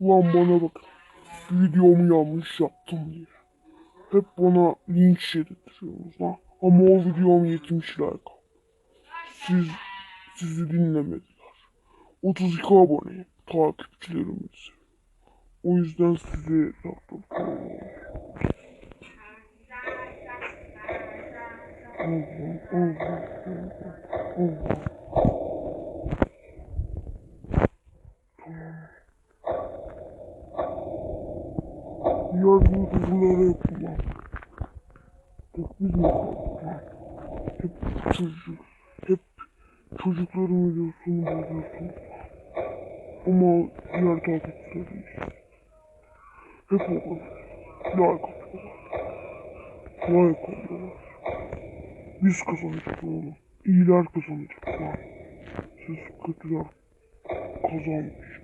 Ulan bana bak. Videomu yanlış yaptım diye. Hep bana linç yedirtiyorsunuz lan. Ama o videom 70 like. Siz, sizi dinlemediler. 32 abone takipçilerimiz. O yüzden sizi yaptım. Allah Allah Allah Allah. Yapılan. Hep biz mi kaldık lan? Hep çocuk, hep çocukların videosunu bozuyorsun. Ama diğer takipçilerimiz hep o kadar. Like atıyorlar. Like alıyorlar. Biz kazanacak oğlum. İyiler kazanacak lan. Siz kötüler kazanmış.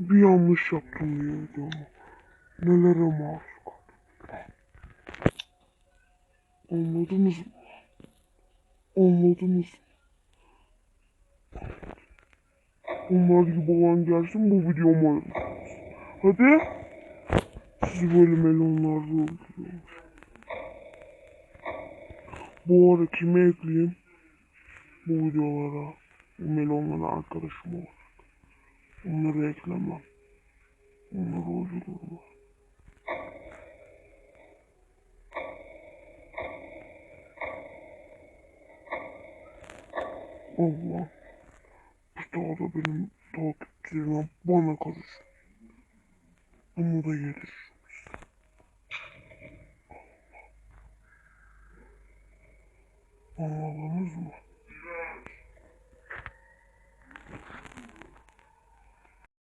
Bir yanlış yaptım diye videomu. Nelere maruz kaldım. Anladınız mı? Anladınız mı? Onlar gibi olan gelsin bu öldürsün. Hadi. Sizi böyle melonlarda öldürüyormuş. Bu ara kimi ekleyeyim? Bu videolara. Bu melonlara arkadaşım olacak. Onları eklemem. Onları öldürürüm. Allah. Bir daha da benim takipçilerime bana karışır. Bunu da yedir. Anladınız mı?